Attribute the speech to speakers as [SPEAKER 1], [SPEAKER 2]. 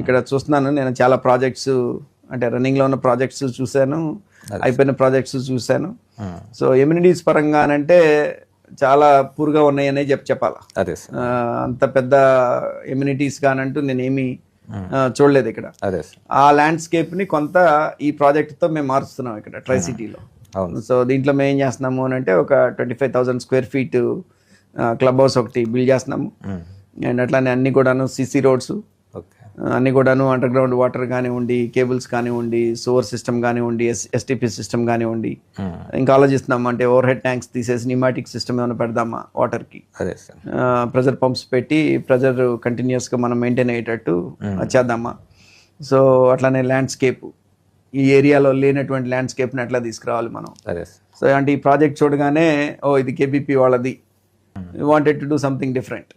[SPEAKER 1] ఇక్కడ చూస్తున్నాను. నేను చాలా ప్రాజెక్ట్స్ అంటే రన్నింగ్లో ఉన్న ప్రాజెక్ట్స్ చూశాను. అయిపోయిన ప్రాజెక్ట్స్ చూశాను. సో ఎమ్యూనిటీస్ పరంగా అంటే చాలా పూర్గా ఉన్నాయనే చెప్పి చెప్పాలా?
[SPEAKER 2] అదే
[SPEAKER 1] అంత పెద్ద ఎమ్యూనిటీస్ కానంటూ నేను ఏమీ చూడలేదు ఇక్కడ.
[SPEAKER 2] అదే
[SPEAKER 1] ఆ ల్యాండ్స్కేప్ని కొంత ఈ ప్రాజెక్ట్తో మేము మారుస్తున్నాం ఇక్కడ ట్రై సిటీలో సో దీంట్లో మేము ఏం చేస్తున్నాము అని అంటే ఒక twenty five thousand square feet club house ఒకటి బిల్డ్ చేస్తున్నాము. అండ్ అట్లానే అన్ని కూడాను సిసి రోడ్స్ అన్ని కూడాను అండర్ గ్రౌండ్ వాటర్ కానివ్వండి కేబుల్స్ కానివ్వండి సోర్ సిస్టమ్ కానివ్వండి ఎస్ ఎస్టీపీ సిస్టమ్ కానివ్వండి ఇంకా ఆలోచిస్తున్నాం అంటే ఓవర్ హెడ్ ట్యాంక్స్ తీసేసి నిమాటిక్ సిస్టమ్ ఏమైనా పెడదామా వాటర్కి
[SPEAKER 2] అదే సార్.
[SPEAKER 1] ప్రెజర్ పంప్స్ పెట్టి ప్రెజర్ కంటిన్యూస్గా మనం మెయింటైన్ అయ్యేటట్టు చేద్దామా? సో అట్లానే ల్యాండ్స్కేప్ ఈ ఏరియాలో లేనటువంటి ల్యాండ్స్కేప్ని ఎట్లా తీసుకురావాలి మనం. సో అంటే ఈ ప్రాజెక్ట్ చూడగానే ఓ ఇది కేబీపీ వాళ్ళది. Wanted to do something different